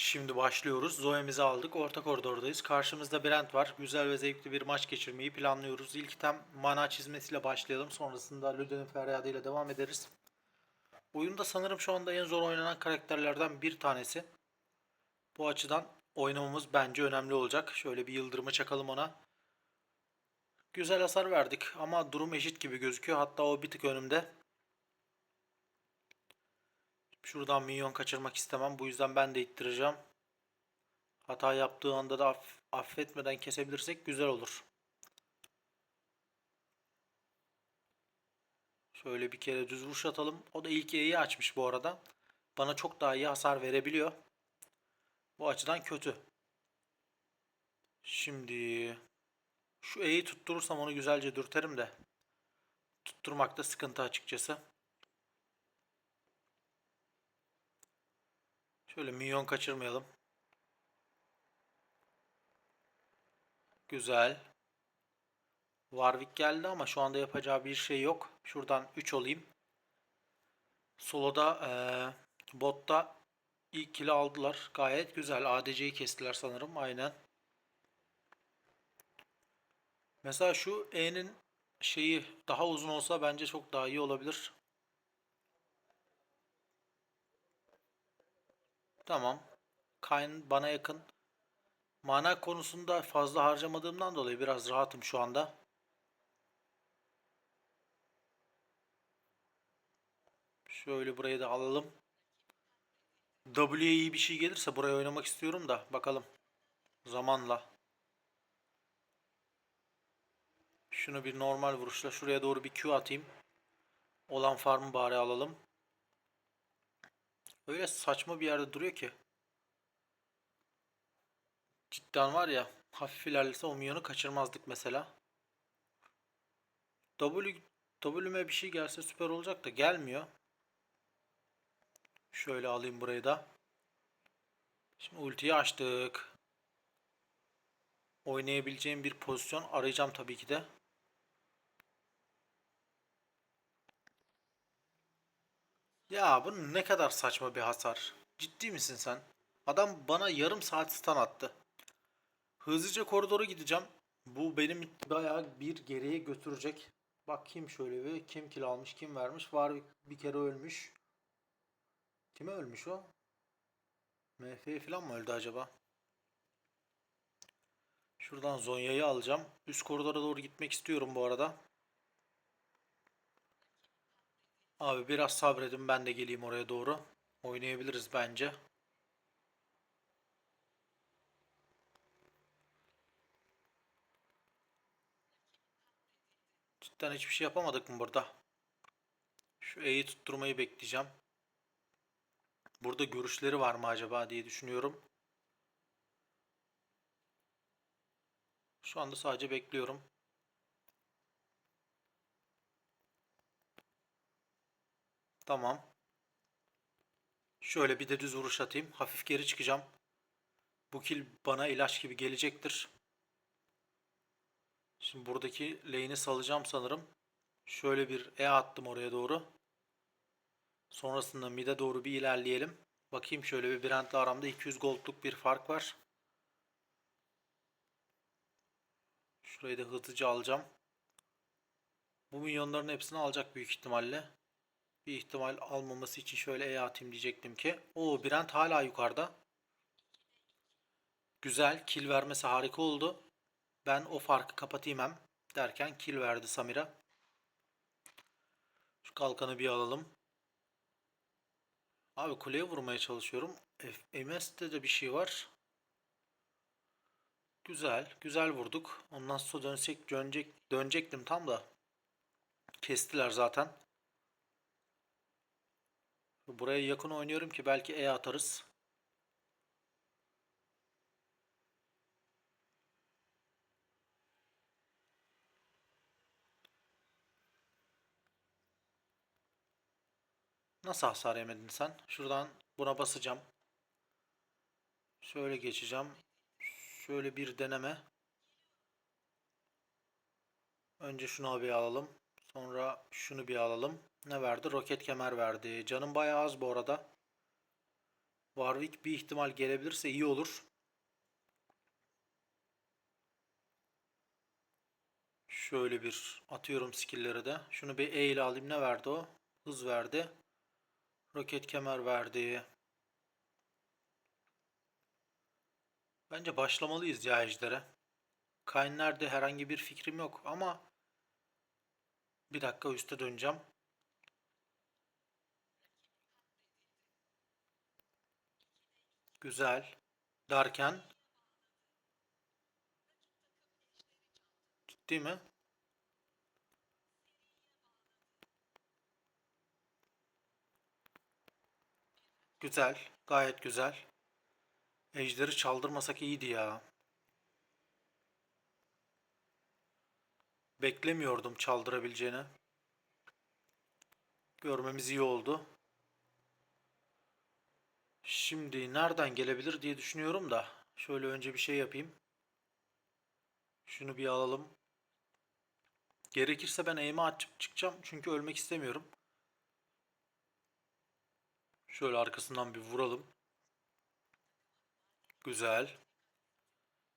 Şimdi başlıyoruz. Zoe'mizi aldık. Orta koridordayız. Karşımızda Brent var. Güzel ve zevkli bir maç geçirmeyi planlıyoruz. İlk item mana çizmesiyle başlayalım. Sonrasında Luden'in feryadıyla devam ederiz. Oyunda sanırım şu anda en zor oynanan karakterlerden bir tanesi. Bu açıdan oynamamız bence önemli olacak. Şöyle bir yıldırımı çakalım ona. Güzel hasar verdik ama durum eşit gibi gözüküyor. Hatta o bir tık önümde. Şuradan minyon kaçırmak istemem. Bu yüzden ben de ittireceğim. Hata yaptığı anda da aff- affetmeden kesebilirsek güzel olur. Şöyle bir kere düz vuruş atalım. O da ilk E'yi açmış bu arada. Bana çok daha iyi hasar verebiliyor. Bu açıdan kötü. Şimdi şu E'yi tutturursam onu güzelce dürterim de. Tutturmakta sıkıntı açıkçası. Şöyle minyon kaçırmayalım. Güzel. Warwick geldi ama şu anda yapacağı bir şey yok. Şuradan 3 olayım. Solo'da eee botta ilk kill'i aldılar. Gayet güzel. ADC'yi kestiler sanırım. Aynen. Mesela şu E'nin şeyi daha uzun olsa bence çok daha iyi olabilir. Tamam. Kayn bana yakın. Mana konusunda fazla harcamadığımdan dolayı biraz rahatım şu anda. Şöyle burayı da alalım. W'ye iyi bir şey gelirse buraya oynamak istiyorum da bakalım. Zamanla. Şunu bir normal vuruşla şuraya doğru bir Q atayım. Olan farmı bari alalım. Öyle saçma bir yerde duruyor ki. Cidden var ya hafif ilerlese o minyonu kaçırmazdık mesela. W W'me bir şey gelse süper olacak da gelmiyor. Şöyle alayım burayı da. Şimdi ultiyi açtık. Oynayabileceğim bir pozisyon arayacağım tabii ki de. Ya bu ne kadar saçma bir hasar. Ciddi misin sen? Adam bana yarım saat stun attı. Hızlıca koridora gideceğim. Bu benim bayağı bir geriye götürecek. Bakayım şöyle bir kim kill almış kim vermiş. Var bir kere ölmüş. Kime ölmüş o? MF falan mı öldü acaba? Şuradan Zonya'yı alacağım. Üst koridora doğru gitmek istiyorum bu arada. Abi biraz sabredin ben de geleyim oraya doğru. Oynayabiliriz bence. Cidden hiçbir şey yapamadık mı burada? Şu E'yi tutturmayı bekleyeceğim. Burada görüşleri var mı acaba diye düşünüyorum. Şu anda sadece bekliyorum. Tamam. Şöyle bir de düz vuruş atayım. Hafif geri çıkacağım. Bu kill bana ilaç gibi gelecektir. Şimdi buradaki lane'i salacağım sanırım. Şöyle bir E attım oraya doğru. Sonrasında mid'e doğru bir ilerleyelim. Bakayım şöyle bir Brent'le aramda 200 gold'luk bir fark var. Şurayı da hızlıca alacağım. Bu minyonların hepsini alacak büyük ihtimalle. Bir ihtimal almaması için şöyle E atayım diyecektim ki. O Brent hala yukarıda. Güzel. Kill vermesi harika oldu. Ben o farkı kapatayım hem derken kill verdi Samira. Şu kalkanı bir alalım. Abi kuleye vurmaya çalışıyorum. F- MS'de de bir şey var. Güzel. Güzel vurduk. Ondan sonra dönsek dönecek, dönecektim tam da. Kestiler zaten. Buraya yakın oynuyorum ki belki E atarız. Nasıl hasar yemedin sen? Şuradan buna basacağım. Şöyle geçeceğim. Şöyle bir deneme. Önce şunu bir alalım. Sonra şunu bir alalım. Ne verdi? Roket kemer verdi. Canım bayağı az bu arada. Warwick bir ihtimal gelebilirse iyi olur. Şöyle bir atıyorum skill'leri de. Şunu bir E ile alayım. Ne verdi o? Hız verdi. Roket kemer verdi. Bence başlamalıyız ya ejdere. Kayn nerede herhangi bir fikrim yok ama bir dakika üste döneceğim. Güzel. Derken Ciddi mi? Güzel. Gayet güzel. Ejderi çaldırmasak iyiydi ya. Beklemiyordum çaldırabileceğini. Görmemiz iyi oldu. Şimdi nereden gelebilir diye düşünüyorum da. Şöyle önce bir şey yapayım. Şunu bir alalım. Gerekirse ben aim'i açıp çıkacağım. Çünkü ölmek istemiyorum. Şöyle arkasından bir vuralım. Güzel.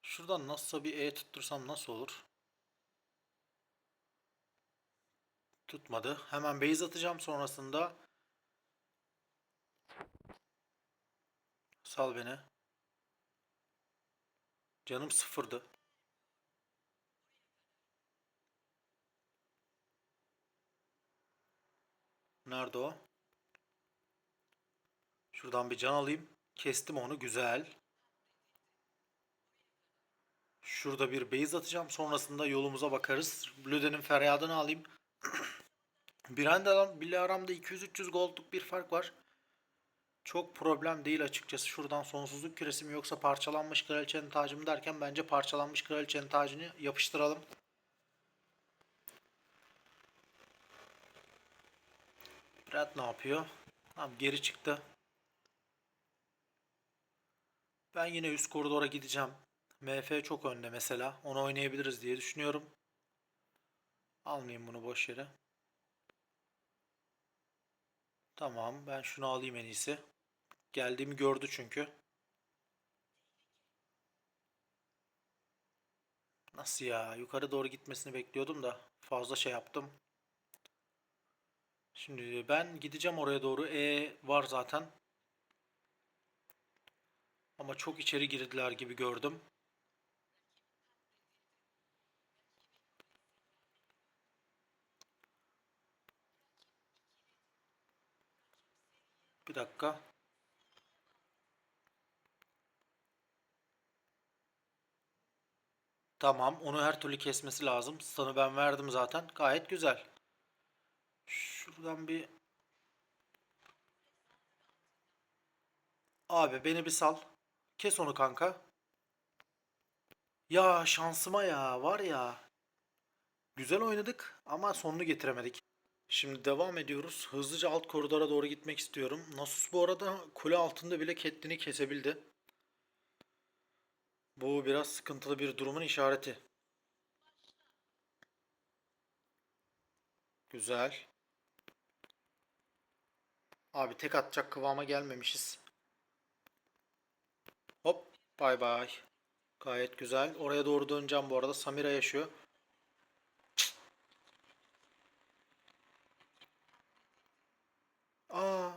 Şuradan nasılsa bir E tuttursam nasıl olur? Tutmadı. Hemen base atacağım sonrasında. Sal beni. Canım sıfırdı. Nerede o? Şuradan bir can alayım. Kestim onu. Güzel. Şurada bir base atacağım. Sonrasında yolumuza bakarız. Lüden'in feryadını alayım. Branda'dan bile aramda 200-300 goldluk bir fark var. Çok problem değil açıkçası. Şuradan sonsuzluk küresi mi yoksa parçalanmış kraliçenin tacı mı derken bence parçalanmış kraliçenin tacını yapıştıralım. Brad ne yapıyor? Tamam geri çıktı. Ben yine üst koridora gideceğim. MF çok önde mesela. Onu oynayabiliriz diye düşünüyorum. Almayayım bunu boş yere. Tamam ben şunu alayım en iyisi. Geldiğimi gördü çünkü. Nasıl ya? Yukarı doğru gitmesini bekliyordum da fazla şey yaptım. Şimdi ben gideceğim oraya doğru. E var zaten. Ama çok içeri girdiler gibi gördüm. Bir dakika. Tamam, onu her türlü kesmesi lazım. Stun'ı ben verdim zaten. Gayet güzel. Şuradan bir Abi beni bir sal. Kes onu kanka. Ya şansıma ya var ya. Güzel oynadık ama sonunu getiremedik. Şimdi devam ediyoruz. Hızlıca alt koridora doğru gitmek istiyorum. Nasus bu arada kule altında bile Catelyn'i kesebildi. Bu biraz sıkıntılı bir durumun işareti. Güzel. Abi tek atacak kıvama gelmemişiz. Hop bay bay. Gayet güzel. Oraya doğru döneceğim bu arada. Samira yaşıyor. Aa.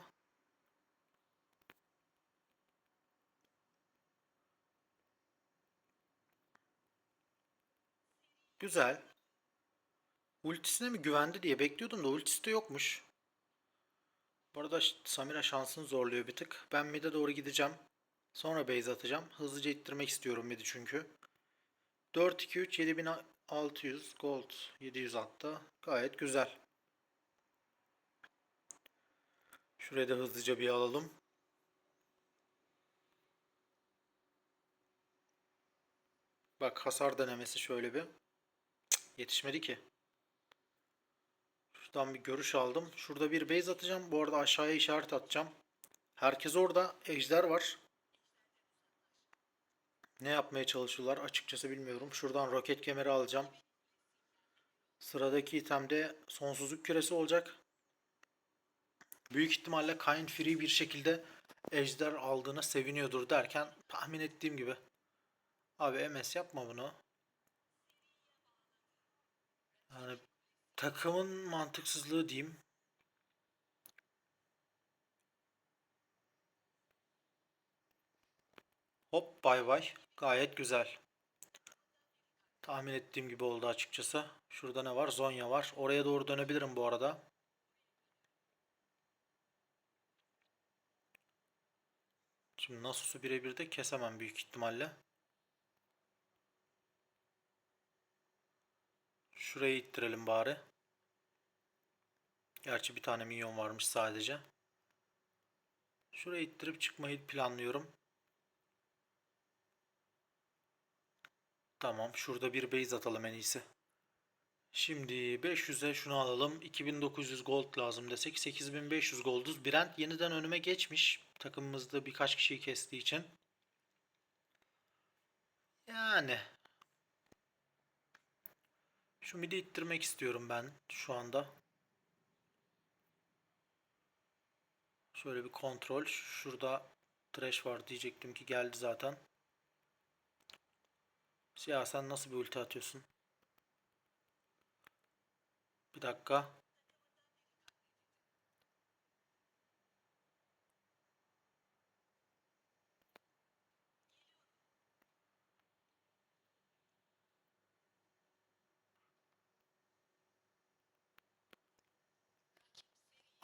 Güzel. Ultisine mi güvendi diye bekliyordum da ultisi de yokmuş. Bu arada Samira şansını zorluyor bir tık. Ben mid'e doğru gideceğim. Sonra base atacağım. Hızlıca ittirmek istiyorum mid'i çünkü. 4-2-3 7600 gold 700 hatta. Gayet güzel. Şurayı da hızlıca bir alalım. Bak hasar denemesi şöyle bir. Yetişmedi ki. Şuradan bir görüş aldım. Şurada bir base atacağım. Bu arada aşağıya işaret atacağım. Herkes orada. Ejder var. Ne yapmaya çalışıyorlar açıkçası bilmiyorum. Şuradan roket kemeri alacağım. Sıradaki itemde sonsuzluk küresi olacak. Büyük ihtimalle Kayn Free bir şekilde ejder aldığına seviniyordur derken tahmin ettiğim gibi. Abi MS yapma bunu. Yani takımın mantıksızlığı diyeyim. Hop bay bay. Gayet güzel. Tahmin ettiğim gibi oldu açıkçası. Şurada ne var? Zonya var. Oraya doğru dönebilirim bu arada. Şimdi Nasus'u birebir de kesemem büyük ihtimalle. Şurayı ittirelim bari. Gerçi bir tane minyon varmış sadece. Şurayı ittirip çıkmayı planlıyorum. Tamam. Şurada bir base atalım en iyisi. Şimdi 500'e şunu alalım. 2900 gold lazım desek 8500 golduz. Brent yeniden önüme geçmiş. Takımımızda birkaç kişiyi kestiği için. Yani. Şu midi ittirmek istiyorum ben şu anda. Şöyle bir kontrol. Şurada trash var diyecektim ki geldi zaten. Siyah sen nasıl bir ulti atıyorsun? Bir dakika.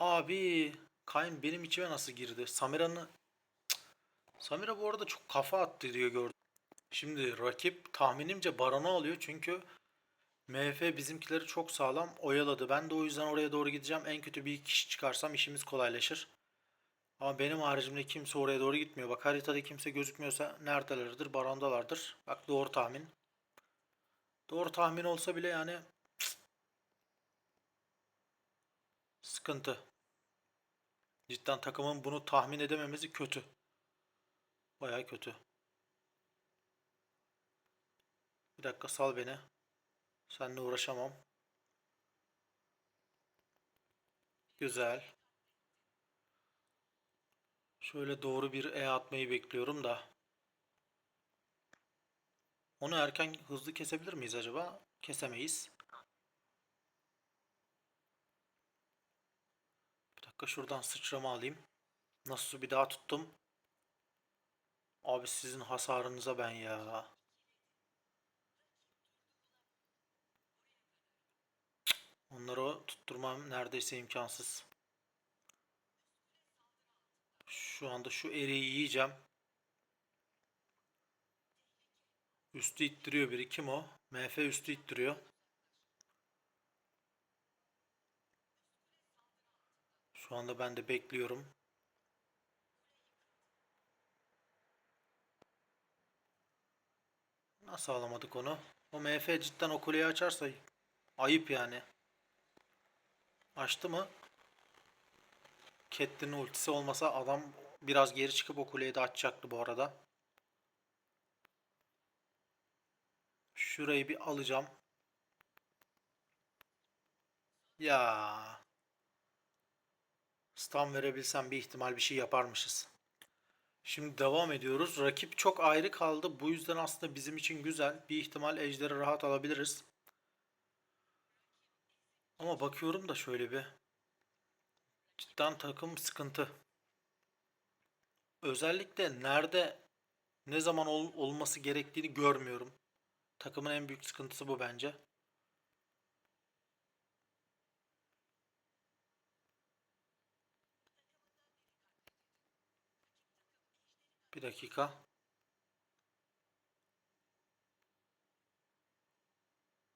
Abi Kayn benim içime nasıl girdi? Samira'nı Cık. Samira bu arada çok kafa attı diyor gördüm. Şimdi rakip tahminimce Baron'u alıyor çünkü MF bizimkileri çok sağlam oyaladı. Ben de o yüzden oraya doğru gideceğim. En kötü bir kişi çıkarsam işimiz kolaylaşır. Ama benim haricimde kimse oraya doğru gitmiyor. Bak haritada kimse gözükmüyorsa neredelerdir? Barondalardır. Bak doğru tahmin. Doğru tahmin olsa bile yani sıkıntı. Cidden takımın bunu tahmin edememesi kötü. Baya kötü. Bir dakika sal beni. Seninle uğraşamam. Güzel. Şöyle doğru bir E atmayı bekliyorum da. Onu erken hızlı kesebilir miyiz acaba? Kesemeyiz. Dakika şuradan sıçrama alayım. Nasıl bir daha tuttum. Abi sizin hasarınıza ben ya. Onları tutturmam neredeyse imkansız. Şu anda şu eriği yiyeceğim. Üstü ittiriyor biri. Kim o? MF üstü ittiriyor. Şu anda ben de bekliyorum. Nasıl alamadık onu? O MF cidden o kuleyi açarsa ayıp yani. Açtı mı? Catelyn'in ultisi olmasa adam biraz geri çıkıp o kuleyi de açacaktı bu arada. Şurayı bir alacağım. Ya. Stun verebilsem bir ihtimal bir şey yaparmışız. Şimdi devam ediyoruz. Rakip çok ayrı kaldı. Bu yüzden aslında bizim için güzel. Bir ihtimal ejderi rahat alabiliriz. Ama bakıyorum da şöyle bir. Cidden takım sıkıntı. Özellikle nerede ne zaman ol- olması gerektiğini görmüyorum. Takımın en büyük sıkıntısı bu bence. Bir dakika.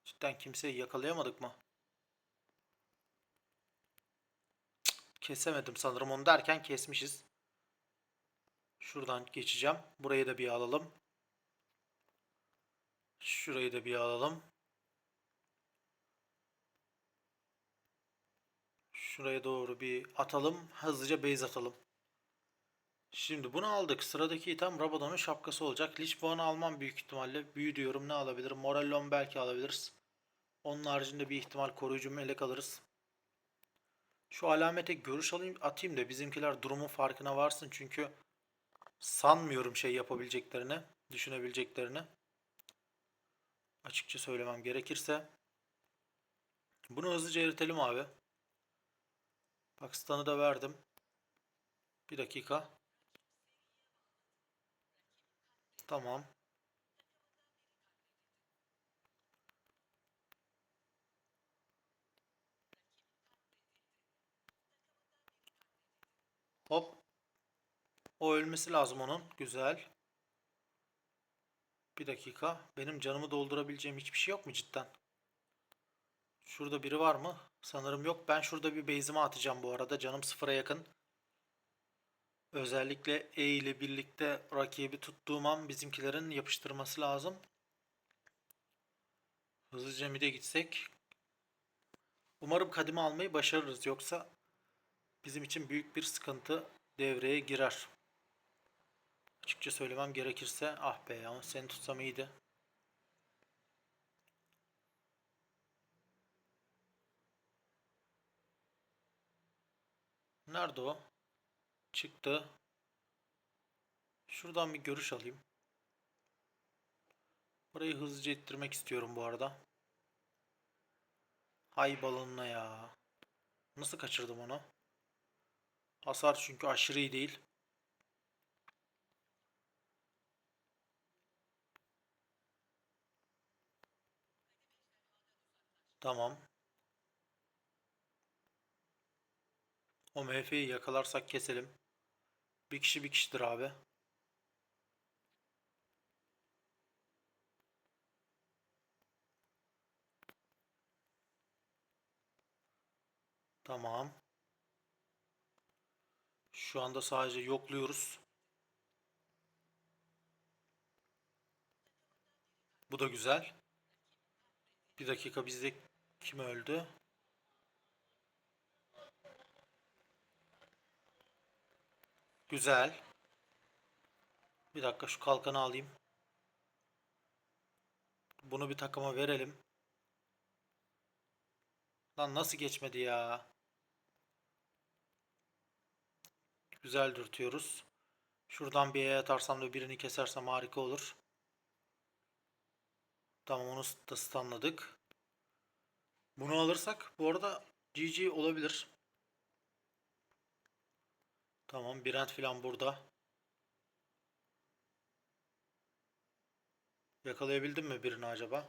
Cidden kimseyi yakalayamadık mı? Kesemedim sanırım onu derken kesmişiz. Şuradan geçeceğim. Burayı da bir alalım. Şurayı da bir alalım. Şuraya doğru bir atalım. Hızlıca base atalım. Şimdi bunu aldık. Sıradaki item Rabadon'un şapkası olacak. Lich puanı almam büyük ihtimalle. Büyü diyorum ne alabilirim? Morellon belki alabiliriz. Onun haricinde bir ihtimal koruyucu melek alırız. Şu alamete görüş alayım atayım da bizimkiler durumun farkına varsın çünkü sanmıyorum şey yapabileceklerini, düşünebileceklerini. Açıkça söylemem gerekirse. Bunu hızlıca eritelim abi. Bak stun'ı da verdim. Bir dakika. Tamam. Hop. O ölmesi lazım onun. Güzel. Bir dakika. Benim canımı doldurabileceğim hiçbir şey yok mu cidden? Şurada biri var mı? Sanırım yok. Ben şurada bir base'imi atacağım bu arada. Canım sıfıra yakın. Özellikle E ile birlikte rakibi tuttuğum an bizimkilerin yapıştırması lazım. Hızlıca mid'e gitsek. Umarım kadimi almayı başarırız. Yoksa bizim için büyük bir sıkıntı devreye girer. Açıkça söylemem gerekirse ah be ya seni tutsam iyiydi. Nerede o? Çıktı. Şuradan bir görüş alayım. Burayı hızlıca ittirmek istiyorum bu arada. Hay balonuna ya. Nasıl kaçırdım onu? Hasar çünkü aşırı iyi değil. Tamam. O MF'yi yakalarsak keselim. Bir kişi bir kişidir abi. Tamam. Şu anda sadece yokluyoruz. Bu da güzel. Bir dakika bizde kim öldü? Güzel. Bir dakika şu kalkanı alayım. Bunu bir takıma verelim. Lan nasıl geçmedi ya? Güzel dürtüyoruz. Şuradan bir E'ye atarsam da birini kesersem harika olur. Tamam onu da stunladık. Bunu alırsak bu arada GG olabilir. Tamam Brent filan burada. Yakalayabildim mi birini acaba?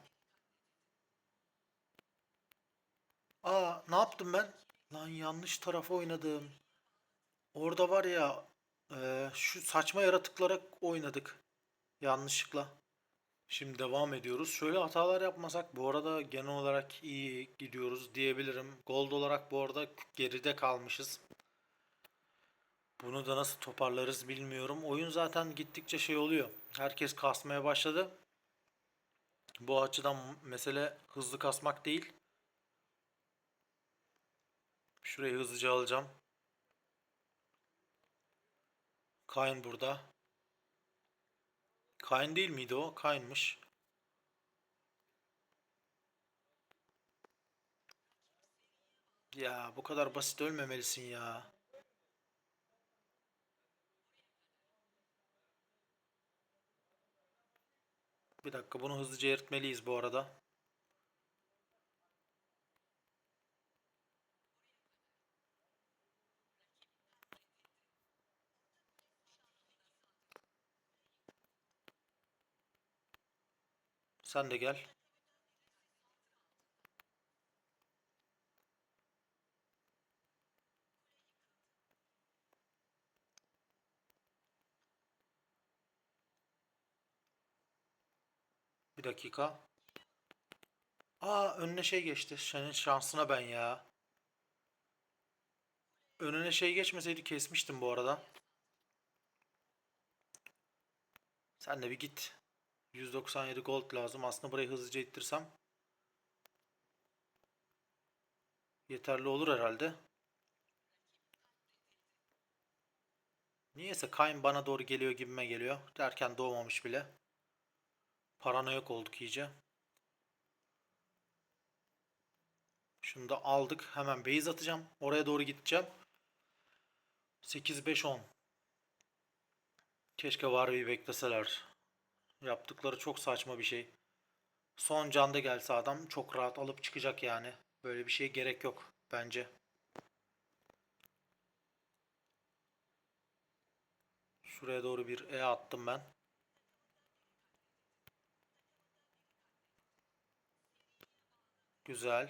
Aa ne yaptım ben? Lan yanlış tarafa oynadım. Orada var ya e, şu saçma yaratıklara oynadık. Yanlışlıkla. Şimdi devam ediyoruz. Şöyle hatalar yapmasak bu arada genel olarak iyi gidiyoruz diyebilirim. Gold olarak bu arada geride kalmışız. Bunu da nasıl toparlarız bilmiyorum. Oyun zaten gittikçe şey oluyor. Herkes kasmaya başladı. Bu açıdan mesele hızlı kasmak değil. Şurayı hızlıca alacağım. Kayn burada. Kayn değil miydi o? Kayn'mış. Ya bu kadar basit ölmemelisin ya. Bir dakika bunu hızlıca eritmeliyiz bu arada. Sen de gel. Dakika. Aa önüne şey geçti. Senin şansına ben ya. Önüne şey geçmeseydi kesmiştim bu arada. Sen de bir git. 197 gold lazım. Aslında burayı hızlıca ittirsem yeterli olur herhalde. Niyeyse Kayn bana doğru geliyor gibime geliyor. Derken doğmamış bile. Paranoyak olduk iyice. Şunu da aldık. Hemen base atacağım. Oraya doğru gideceğim. 8-5-10. Keşke var bir bekleseler. Yaptıkları çok saçma bir şey. Son canda gelse adam çok rahat alıp çıkacak yani. Böyle bir şeye gerek yok bence. Şuraya doğru bir E attım ben. Güzel.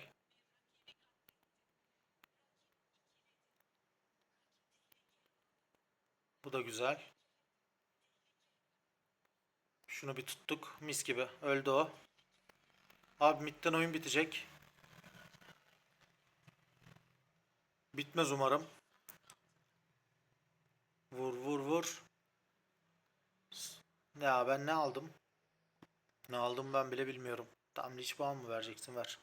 Bu da güzel. Şunu bir tuttuk. Mis gibi. Öldü o. Abi midden oyun bitecek. Bitmez umarım. Vur vur vur. Ya ben ne aldım? Ne aldım ben bile bilmiyorum. Tam hiç bağım mı vereceksin ver.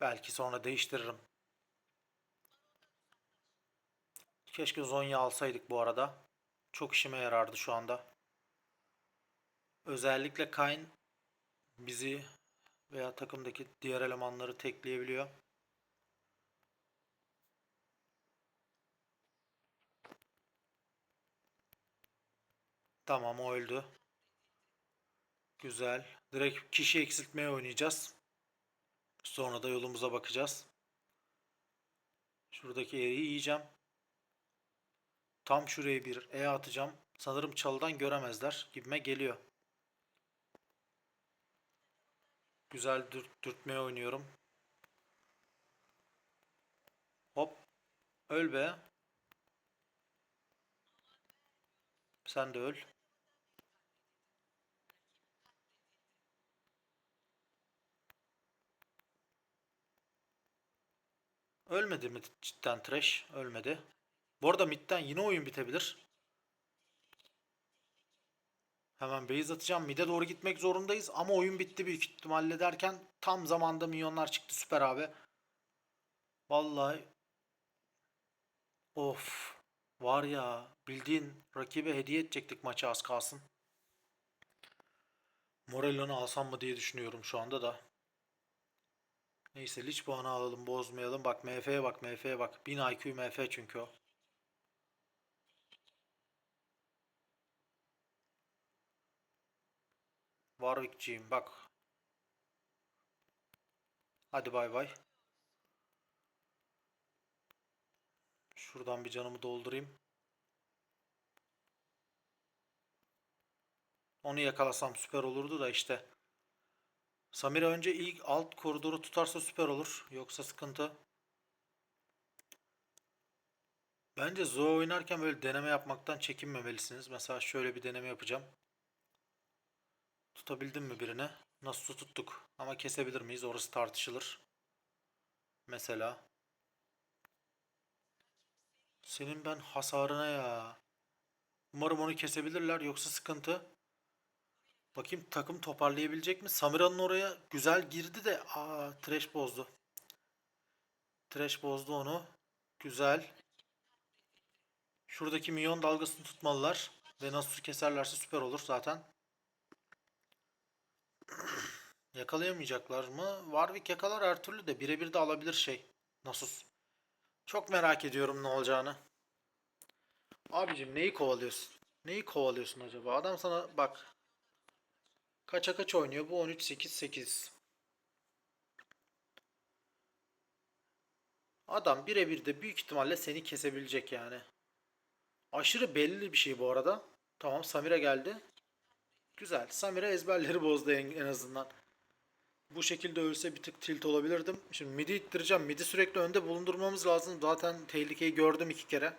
Belki sonra değiştiririm. Keşke Zonya alsaydık bu arada. Çok işime yarardı şu anda. Özellikle Kayn bizi veya takımdaki diğer elemanları tekleyebiliyor. Tamam o öldü. Güzel. Direkt kişi eksiltmeye oynayacağız. Sonra da yolumuza bakacağız. Şuradaki E'yi yiyeceğim. Tam şuraya bir E atacağım. Sanırım çalıdan göremezler gibime geliyor. Güzel dürt, dürtmeye oynuyorum. Hop. Öl be. Sen de öl. Ölmedi mi cidden Trash? Ölmedi. Bu arada midden yine oyun bitebilir. Hemen base atacağım. Mid'e doğru gitmek zorundayız. Ama oyun bitti büyük ihtimalle derken tam zamanda milyonlar çıktı. Süper abi. Vallahi. Of. Var ya. Bildiğin rakibe hediye edecektik maçı az kalsın. Morello'nu alsam mı diye düşünüyorum şu anda da. Neyse Lich puanı alalım bozmayalım. Bak MF'ye bak MF'ye bak. 1000 IQ MF çünkü o. Warwick'ciyim bak. Hadi bay bay. Şuradan bir canımı doldurayım. Onu yakalasam süper olurdu da işte. Samira önce ilk alt koridoru tutarsa süper olur. Yoksa sıkıntı. Bence Zoe oynarken böyle deneme yapmaktan çekinmemelisiniz. Mesela şöyle bir deneme yapacağım. Tutabildim mi birini? Nasıl tuttuk? Ama kesebilir miyiz? Orası tartışılır. Mesela. Senin ben hasarına ya. Umarım onu kesebilirler yoksa sıkıntı. Bakayım takım toparlayabilecek mi? Samira'nın oraya güzel girdi de aa trash bozdu. Trash bozdu onu. Güzel. Şuradaki milyon dalgasını tutmalılar. Ve nasıl keserlerse süper olur zaten. Yakalayamayacaklar mı? Warwick yakalar her türlü de birebir de alabilir şey. Nasus. Çok merak ediyorum ne olacağını. Abicim neyi kovalıyorsun? Neyi kovalıyorsun acaba? Adam sana bak. Kaça kaç oynuyor? Bu 13 8 8. Adam birebir de büyük ihtimalle seni kesebilecek yani. Aşırı belli bir şey bu arada. Tamam Samira geldi. Güzel. Samira ezberleri bozdu en, azından. Bu şekilde ölse bir tık tilt olabilirdim. Şimdi midi ittireceğim. Midi sürekli önde bulundurmamız lazım. Zaten tehlikeyi gördüm iki kere.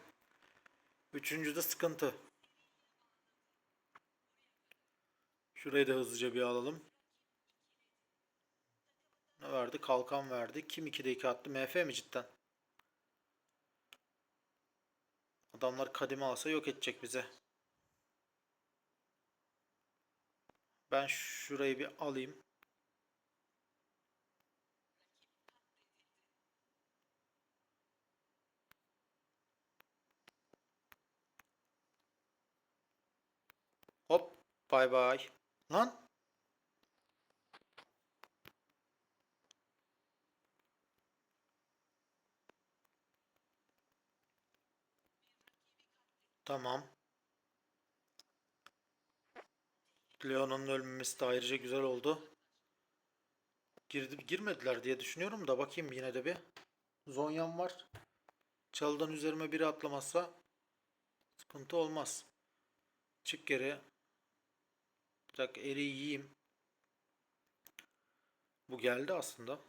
Üçüncüde sıkıntı. Şurayı da hızlıca bir alalım. Ne verdi? Kalkan verdi. Kim 2'de 2 attı? MF mi cidden? Adamlar kadime alsa yok edecek bize. Ben şurayı bir alayım. Hop. Bay bay. Lan. Tamam. Leona'nın ölmemesi de ayrıca güzel oldu. Girdi, girmediler diye düşünüyorum da bakayım yine de bir. Zonyan var. Çalıdan üzerime biri atlamazsa sıkıntı olmaz. Çık geri. Dakika eriği yiyeyim. Bu geldi aslında.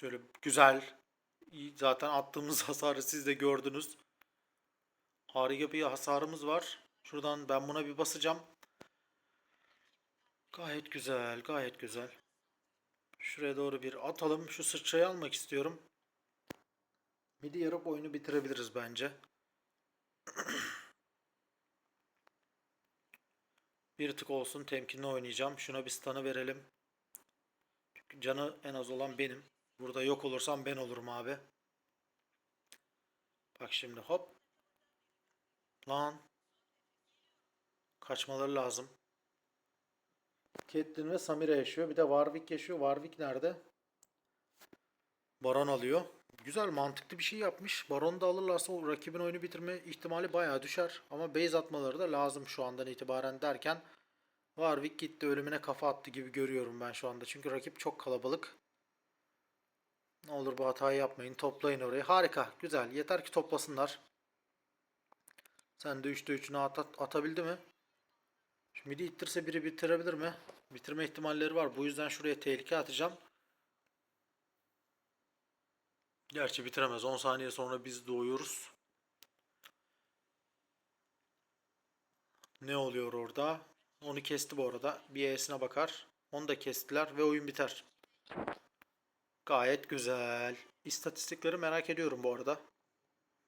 Şöyle güzel. Zaten attığımız hasarı siz de gördünüz. Harika bir hasarımız var. Şuradan ben buna bir basacağım. Gayet güzel, gayet güzel. Şuraya doğru bir atalım. Şu sıçrayı almak istiyorum. Midi yarıp oyunu bitirebiliriz bence. Bir tık olsun temkinli oynayacağım. Şuna bir stun'ı verelim. Çünkü canı en az olan benim. Burada yok olursam ben olurum abi. Bak şimdi hop. Lan. Kaçmaları lazım. Catelyn ve Samira yaşıyor. Bir de Warwick yaşıyor. Warwick nerede? Baron alıyor. Güzel mantıklı bir şey yapmış. Baron'u da alırlarsa o rakibin oyunu bitirme ihtimali bayağı düşer. Ama base atmaları da lazım şu andan itibaren derken Warwick gitti ölümüne kafa attı gibi görüyorum ben şu anda. Çünkü rakip çok kalabalık. Ne olur bu hatayı yapmayın. Toplayın orayı. Harika. Güzel. Yeter ki toplasınlar. Sen de 3'te 3'ünü at, at- atabildi mi? Şu midi ittirse biri bitirebilir mi? Bitirme ihtimalleri var. Bu yüzden şuraya tehlike atacağım. Gerçi bitiremez. 10 saniye sonra biz doğuyoruz. Ne oluyor orada? Onu kesti bu arada. Bir E'sine bakar. Onu da kestiler ve oyun biter. Gayet güzel. İstatistikleri merak ediyorum bu arada.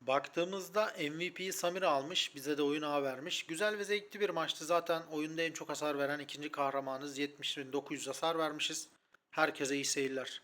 Baktığımızda MVP'yi Samira almış. Bize de oyun ağı vermiş. Güzel ve zevkli bir maçtı. Zaten oyunda en çok hasar veren ikinci kahramanız. 70.900 hasar vermişiz. Herkese iyi seyirler.